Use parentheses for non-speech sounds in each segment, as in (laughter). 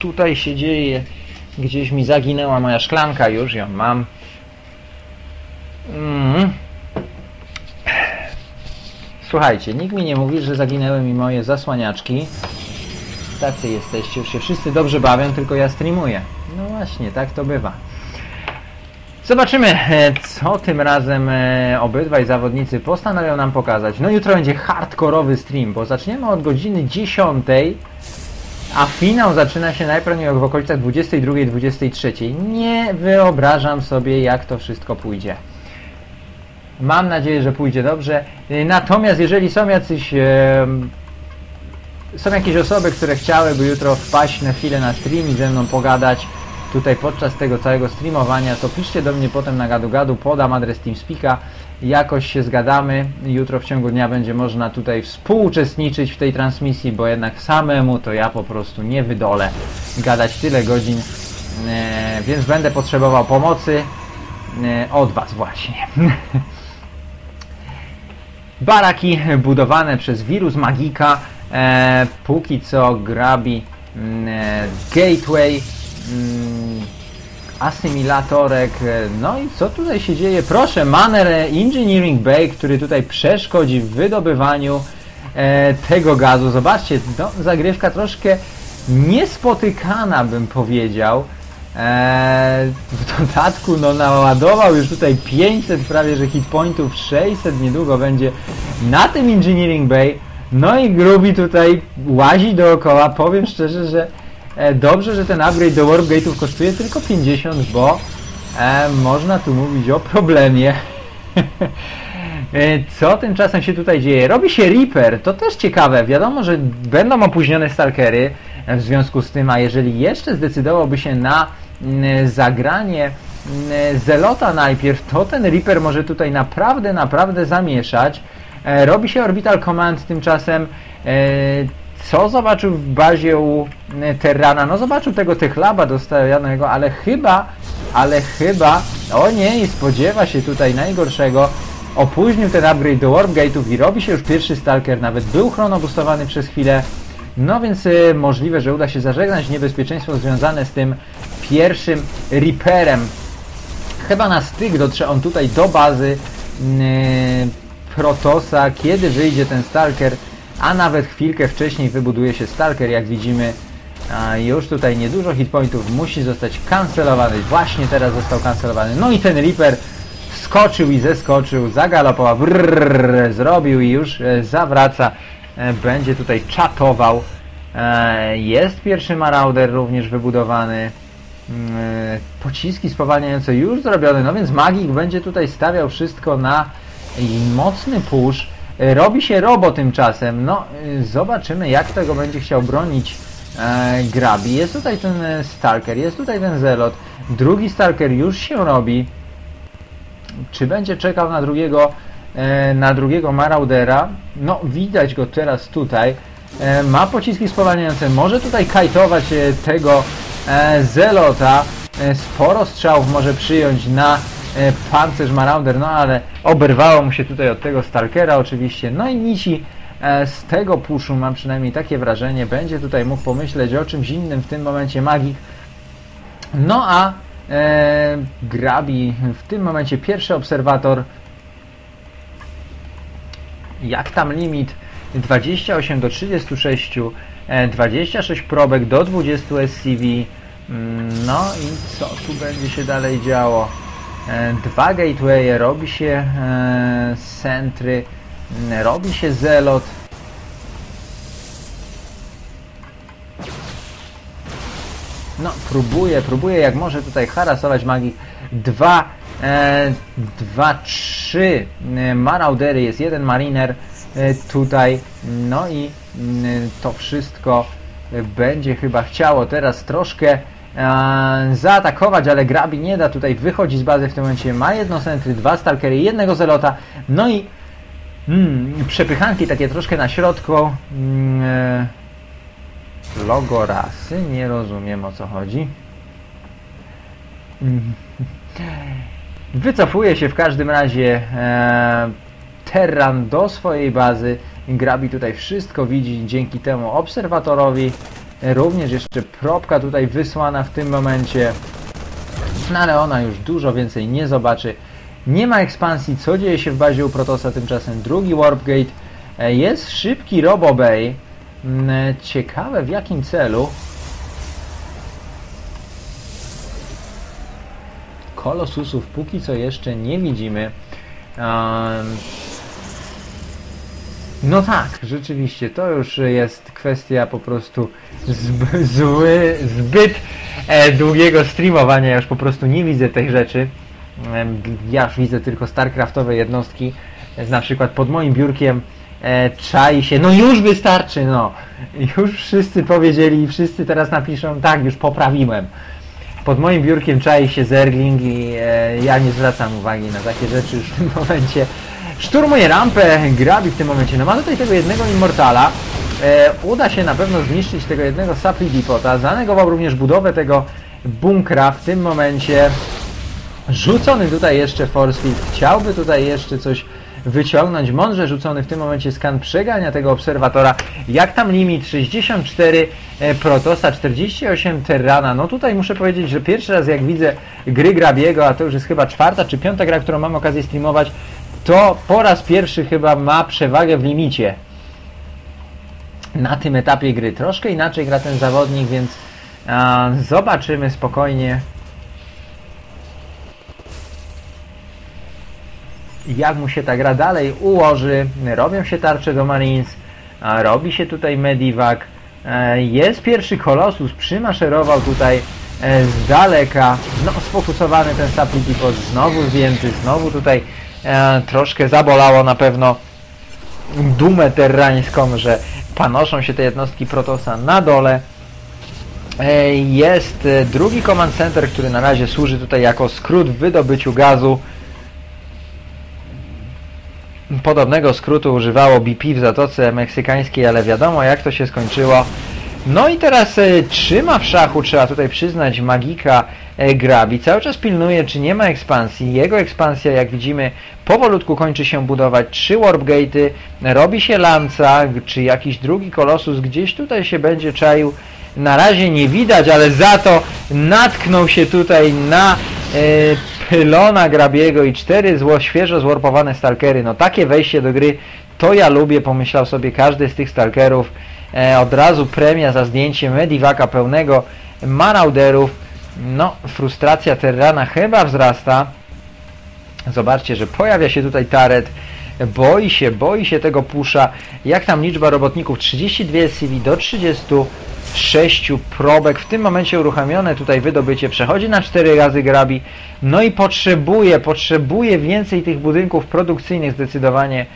tutaj się dzieje? Gdzieś mi zaginęła moja szklanka, już ją mam. Mm. Słuchajcie, nikt mi nie mówi, że zaginęły mi moje zasłaniaczki. Tacy jesteście, już się wszyscy dobrze bawią, tylko ja streamuję. No właśnie, tak to bywa. Zobaczymy, e, co tym razem e, obydwaj zawodnicy postanowią nam pokazać. No jutro będzie hardkorowy stream, bo zaczniemy od godziny 10, a finał zaczyna się najpewniej w okolicach 22-23. Nie wyobrażam sobie, jak to wszystko pójdzie. Mam nadzieję, że pójdzie dobrze. Natomiast jeżeli są jacyś... E, są jakieś osoby, które chciałyby jutro wpaść na chwilę na stream i ze mną pogadać tutaj podczas tego całego streamowania, to piszcie do mnie potem na gadu gadu, podam adres TeamSpeaka, jakoś się zgadamy. Jutro w ciągu dnia będzie można tutaj współuczestniczyć w tej transmisji, bo jednak samemu to ja po prostu nie wydolę gadać tyle godzin, e, więc będę potrzebował pomocy e, od Was właśnie. (laughs) Baraki budowane przez wirus magika. E, póki co grabi mm, e, gateway, mm, asymilatorek. E, no i co tutaj się dzieje? Proszę, Manner Engineering Bay, który tutaj przeszkodzi w wydobywaniu e, tego gazu. Zobaczcie, no, zagrywka troszkę niespotykana bym powiedział. Eee, w dodatku no naładował już tutaj 500 prawie że hit pointów, 600 niedługo będzie na tym Engineering Bay. No i Grubi tutaj łazi dookoła. Powiem szczerze, że e, dobrze, że ten upgrade do Warp Gate'ów kosztuje tylko 50, bo e, można tu mówić o problemie. (laughs) E, Co tymczasem się tutaj dzieje? Robi się Reaper, to też ciekawe. Wiadomo, że będą opóźnione Stalkery e, w związku z tym, a jeżeli jeszcze zdecydowałby się na mm, zagranie mm, Zelota najpierw, to ten Reaper może tutaj naprawdę, naprawdę zamieszać. E, Robi się Orbital Command tymczasem. E, Co zobaczył w bazie u e, Terrana? No zobaczył tego Techlaba dostawionego, ale chyba, ale chyba, o nie, i spodziewa się tutaj najgorszego. Opóźnił ten upgrade do Warp Gate'ów i robi się już pierwszy Stalker, nawet był chronobustowany przez chwilę. No więc y, możliwe, że uda się zażegnać niebezpieczeństwo związane z tym pierwszym Reaperem. Chyba na styk dotrze on tutaj do bazy y, Protosa, kiedy wyjdzie ten Stalker, a nawet chwilkę wcześniej wybuduje się Stalker, jak widzimy. A już tutaj niedużo hitpointów musi zostać kancelowany. Właśnie teraz został kancelowany. No i ten Reaper wskoczył i zeskoczył, zagalopował, brrr, zrobił i już e, zawraca. E, będzie tutaj czatował. E, Jest pierwszy Marauder również wybudowany. Mm, Pociski spowalniające już zrobione, no więc Magik będzie tutaj stawiał wszystko na mocny push. Robi się robo tymczasem. No, e, zobaczymy jak tego będzie chciał bronić e, Grabi. Jest tutaj ten e, Stalker, jest tutaj ten Zelot. Drugi Stalker już się robi. Czy będzie czekał na drugiego, e, na drugiego Maraudera? No, widać go teraz tutaj. E, ma pociski spowalniające. Może tutaj kajtować e, tego e, Zelota. Sporo strzałów może przyjąć na e, pancerz Marauder, no ale oberwało mu się tutaj od tego Stalkera oczywiście. No i Nisi e, z tego puszu mam przynajmniej takie wrażenie, będzie tutaj mógł pomyśleć o czymś innym w tym momencie Magik. No a e, Grabi w tym momencie pierwszy obserwator. Jak tam limit? 28 do 36, e, 26 probek do 20 SCV. Mm, No i co tu będzie się dalej działo? E, Dwa gatewaye, robi się e, centry, robi się zelot. No, próbuje, próbuje jak może tutaj harasować magik. Dwa, e, dwa, trzy e, maraudery, jest jeden mariner tutaj. No i to wszystko będzie chyba chciało teraz troszkę zaatakować, ale Grabi nie da tutaj, wychodzi z bazy w tym momencie, ma jedno centry, dwa stalkery, jednego zelota, no i mm, przepychanki takie troszkę na środku. Mm, e, Logo rasy, nie rozumiem o co chodzi. Mm. Wycofuje się w każdym razie e, Terran do swojej bazy. Grabi tutaj wszystko widzi dzięki temu obserwatorowi. Również jeszcze propka tutaj wysłana w tym momencie. No ale ona już dużo więcej nie zobaczy. Nie ma ekspansji, co dzieje się w bazie u Protosa tymczasem. Drugi Warpgate. E, jest szybki Robo Bay. Mm, Ciekawe w jakim celu. Kolosusów póki co jeszcze nie widzimy. Um, no tak, rzeczywiście, to już jest kwestia po prostu zb zły, zbyt e, długiego streamowania. Ja już po prostu nie widzę tych rzeczy. E, ja już widzę tylko StarCraftowe jednostki. E, na przykład pod moim biurkiem e, czai się, no już wystarczy, no. Już wszyscy powiedzieli, wszyscy teraz napiszą, tak, już poprawiłem. Pod moim biurkiem czai się Zergling i e, ja nie zwracam uwagi na takie rzeczy już w tym momencie. Szturmuje rampę, grabi w tym momencie. No ma tutaj tego jednego Immortala. E, uda się na pewno zniszczyć tego jednego Supply Depota. Zanegował również budowę tego bunkra w tym momencie. Rzucony tutaj jeszcze Force Field. Chciałby tutaj jeszcze coś wyciągnąć. Mądrze rzucony w tym momencie skan przegania tego obserwatora. Jak tam limit? 64 e, Protosa, 48 Terrana. No tutaj muszę powiedzieć, że pierwszy raz jak widzę gry Grabiego, a to już jest chyba czwarta czy piąta gra, którą mam okazję streamować, to po raz pierwszy chyba ma przewagę w limicie na tym etapie gry. Troszkę inaczej gra ten zawodnik, więc a, zobaczymy spokojnie jak mu się ta gra dalej ułoży. Robią się tarcze do Marines, a robi się tutaj Medivac. E, jest pierwszy Kolosus, przymaszerował tutaj e, z daleka. No, sfokusowany ten Depot, znowu zdjęty, znowu tutaj e, troszkę zabolało na pewno dumę terrańską, że panoszą się te jednostki Protosa na dole. Jest drugi command center, który na razie służy tutaj jako skrót w wydobyciu gazu. Podobnego skrótu używało BP w Zatoce Meksykańskiej, ale wiadomo jak to się skończyło. No i teraz e, trzyma w szachu, trzeba tutaj przyznać, magika e, Grabi. Cały czas pilnuje, czy nie ma ekspansji. Jego ekspansja, jak widzimy, powolutku kończy się budować. Trzy warpgate'y, robi się lanca, czy jakiś drugi kolosus gdzieś tutaj się będzie czaił. Na razie nie widać, ale za to natknął się tutaj na e, pylona Grabiego i cztery zło, świeżo zwarpowane stalkery. No takie wejście do gry to ja lubię, pomyślał sobie każdy z tych stalkerów. E, od razu premia za zdjęcie Medivaka pełnego marauderów. No, frustracja Terrana chyba wzrasta. Zobaczcie, że pojawia się tutaj Taret. Boi się, boi się tego pusza. Jak tam liczba robotników? 32 CV do 36 probek. W tym momencie uruchomione tutaj wydobycie. Przechodzi na 4 razy grabi. No i potrzebuje, potrzebuje więcej tych budynków produkcyjnych zdecydowanie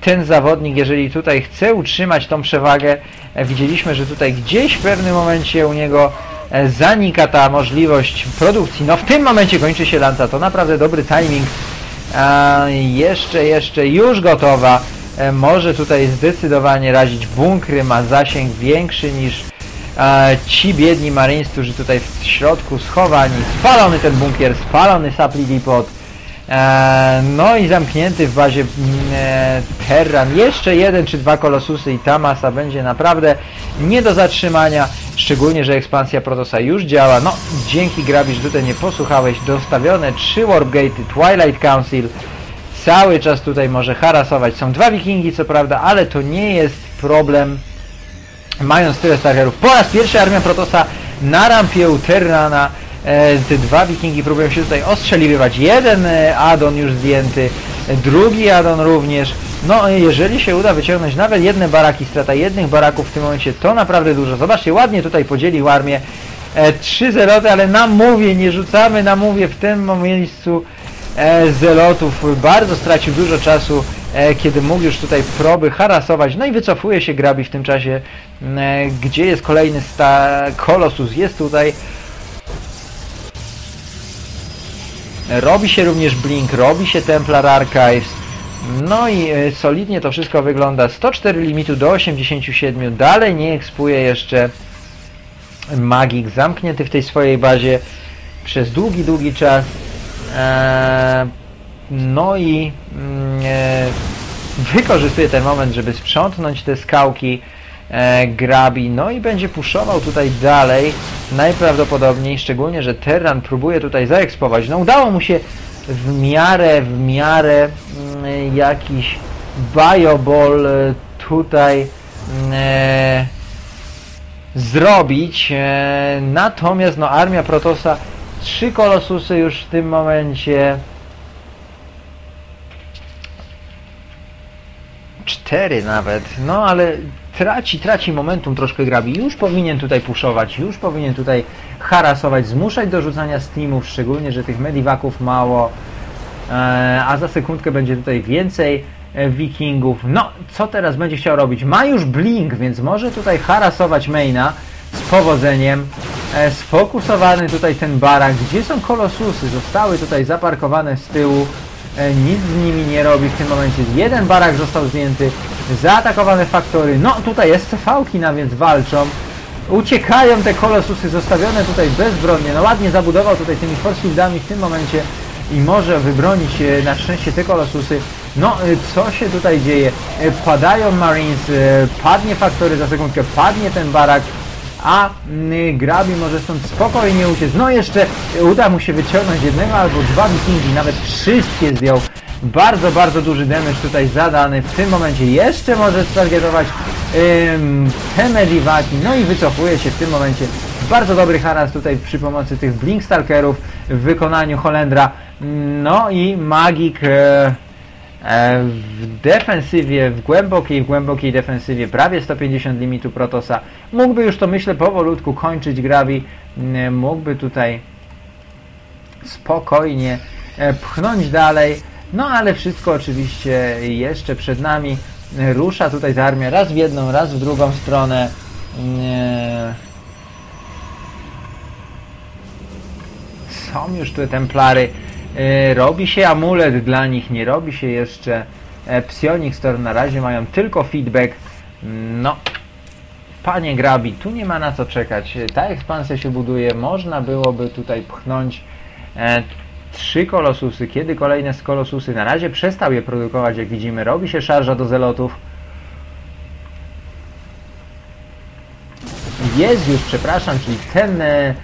ten zawodnik, jeżeli tutaj chce utrzymać tą przewagę, e, widzieliśmy, że tutaj gdzieś w pewnym momencie u niego e, zanika ta możliwość produkcji. No w tym momencie kończy się lanca, to naprawdę dobry timing. jeszcze, jeszcze już gotowa. E, może tutaj zdecydowanie razić bunkry, ma zasięg większy niż ci biedni Marines, którzy tutaj w środku schowani. Spalony ten bunkier, spalony Supply Depot. E, no i zamknięty w bazie mm, e, Terran. Jeszcze jeden czy dwa kolosusy i ta masa będzie naprawdę nie do zatrzymania. Szczególnie, że ekspansja Protosa już działa. No, dzięki Grabisz, tutaj nie posłuchałeś. Dostawione trzy Warpgate'y, Twilight Council. Cały czas tutaj może harasować. Są dwa wikingi, co prawda, ale to nie jest problem. Mając tyle starterów. Po raz pierwszy armia Protosa na rampie u Terrana te dwa wikingi próbują się tutaj ostrzeliwywać. Jeden e, addon już zdjęty, drugi addon również. No, jeżeli się uda wyciągnąć nawet jedne baraki, strata jednych baraków w tym momencie, to naprawdę dużo. Zobaczcie, ładnie tutaj podzielił armię. E, trzy zeloty, ale na mówię, nie rzucamy na mówię w tym miejscu zelotów. Bardzo stracił dużo czasu, kiedy mógł już tutaj proby harasować. No i wycofuje się Grabi w tym czasie. Gdzie jest kolejny sta Kolosus? Jest tutaj. Robi się również Blink, robi się Templar Archives. No i e, solidnie to wszystko wygląda. 104 limitu do 87. Dalej nie ekspuje jeszcze Magik zamknięty w tej swojej bazie przez długi, długi czas. Eee, no i mm, e, wykorzystuje ten moment, żeby sprzątnąć te skałki. E, Grabi, no i będzie puszował tutaj dalej, najprawdopodobniej, szczególnie, że Terran próbuje tutaj zaekspować, no udało mu się w miarę, w miarę mm, jakiś bioball e, tutaj mm, e, zrobić, e, natomiast no armia Protosa, trzy kolosusy już w tym momencie, cztery nawet, no ale traci, traci momentum troszkę grabi, już powinien tutaj puszować, już powinien tutaj harasować, zmuszać do rzucania steamów, szczególnie, że tych mediwaków mało, e, a za sekundkę będzie tutaj więcej e, wikingów. No, co teraz będzie chciał robić? Ma już blink, więc może tutaj harasować maina z powodzeniem. E, sfokusowany tutaj ten barak, gdzie są kolosusy, zostały tutaj zaparkowane z tyłu. E, nic z nimi nie robi w tym momencie. Jeden barak został zdjęty, zaatakowane faktory. No tutaj jest CV-ki, więc walczą. Uciekają te kolosusy zostawione tutaj bezbronnie. No ładnie zabudował tutaj tymi force fieldami w tym momencie i może wybronić e, na szczęście te kolosusy. No, e, co się tutaj dzieje? Padają Marines, padnie faktory za sekundkę, padnie ten barak, a mm, Grabi może stąd spokojnie uciec. No jeszcze uda mu się wyciągnąć jednego albo dwa wikingi, nawet wszystkie zdjął. Bardzo, bardzo duży damage tutaj zadany. W tym momencie jeszcze może stargetować ym, te mediwaki. No i wycofuje się w tym momencie. Bardzo dobry haras tutaj przy pomocy tych Blinkstalkerów w wykonaniu Holendra. No i Magik e, w defensywie, w głębokiej, głębokiej defensywie, prawie 150 limitu Protosa. Mógłby już to myślę powolutku kończyć Grabi. Mm, Mógłby tutaj spokojnie e, pchnąć dalej. No ale wszystko oczywiście jeszcze przed nami. E, Rusza tutaj ta armia raz w jedną, raz w drugą stronę. Nie. Są już tu templary. E, Robi się amulet dla nich, nie robi się jeszcze e, Psionic Store. Na razie mają tylko feedback. No, panie Grabi, tu nie ma na co czekać. Ta ekspansja się buduje. Można byłoby tutaj pchnąć e, trzy kolosusy. Kiedy kolejne z kolosusy? Na razie przestał je produkować, jak widzimy. Robi się szarża do zelotów. Jest już, przepraszam, czyli ten, e,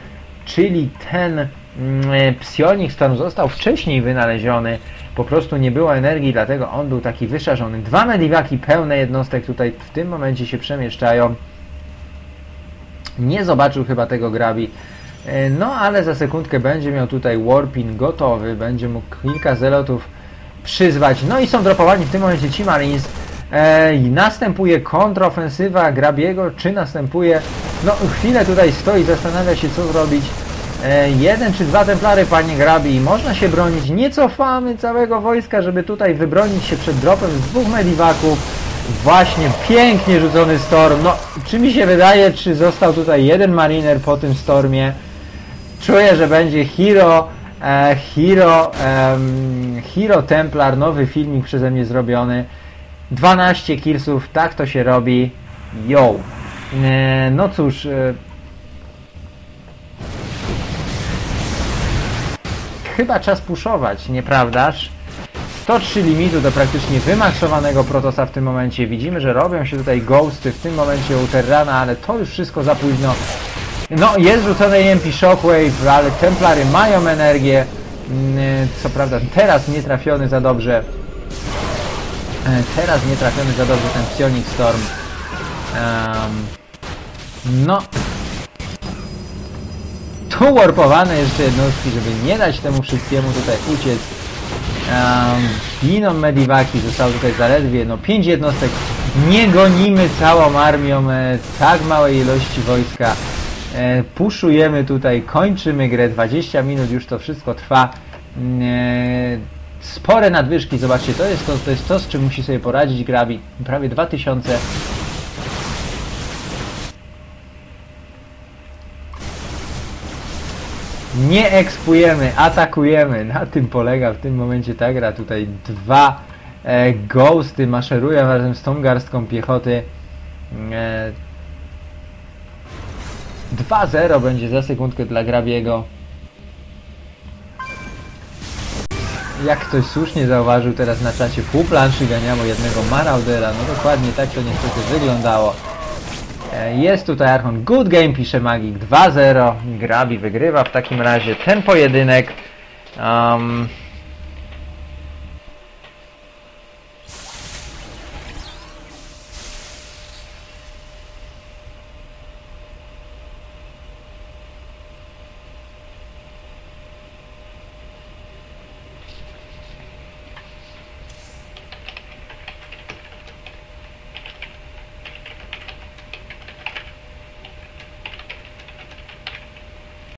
czyli ten mm, e, Psionic Storm został wcześniej wynaleziony. Po prostu nie było energii, dlatego on był taki wyszarzony. Dwa mediwaki pełne jednostek tutaj w tym momencie się przemieszczają. Nie zobaczył chyba tego Grabi. E, No ale za sekundkę będzie miał tutaj Warpin gotowy, będzie mógł kilka zelotów przyzwać. No i są dropowani w tym momencie ci Marines. E, następuje kontrofensywa Grabiego, czy następuje... No chwilę tutaj stoi, zastanawia się co zrobić. E, jeden czy dwa templary, panie Grabi, można się bronić. Nie cofamy całego wojska, żeby tutaj wybronić się przed dropem z dwóch mediwaków. Właśnie, pięknie rzucony storm. No, czy mi się wydaje, czy został tutaj jeden mariner po tym stormie? Czuję, że będzie Hero, e, Hero, em, Hero Templar, nowy filmik przeze mnie zrobiony. 12 killsów, tak to się robi. Yo. E, no cóż, chyba czas puszować, nieprawdaż? 103 limitu do praktycznie wymaksowanego Protosa w tym momencie. Widzimy, że robią się tutaj ghosty w tym momencie u Terrana, ale to już wszystko za późno. No, jest rzucony EMP Shockwave, ale Templary mają energię. Mm, Co prawda teraz nie trafiony za dobrze. E, Teraz nie trafiony za dobrze ten Psionic Storm. Em, no. Tu warpowane jeszcze jednostki, żeby nie dać temu wszystkiemu tutaj uciec. Um, giną mediwaki, zostało tutaj zaledwie no 5 jednostek. Nie gonimy całą armią e, tak małej ilości wojska. E, puszujemy tutaj, kończymy grę, 20 minut już to wszystko trwa. Mm, E, spore nadwyżki, zobaczcie, to jest to, to jest to, z czym musi sobie poradzić Grabi. Prawie 2000. Nie ekspujemy, atakujemy. Na tym polega w tym momencie ta gra. Tutaj dwa e, ghosty maszerują razem z tą garstką piechoty. E, 2-0 będzie za sekundkę dla Grabiego. Jak ktoś słusznie zauważył teraz na czacie, pół planszy ganiało jednego Maraudera. No dokładnie tak to niestety wyglądało. E, Jest tutaj Archon Good Game, pisze Magik 2-0. Grabi wygrywa w takim razie ten pojedynek. Um,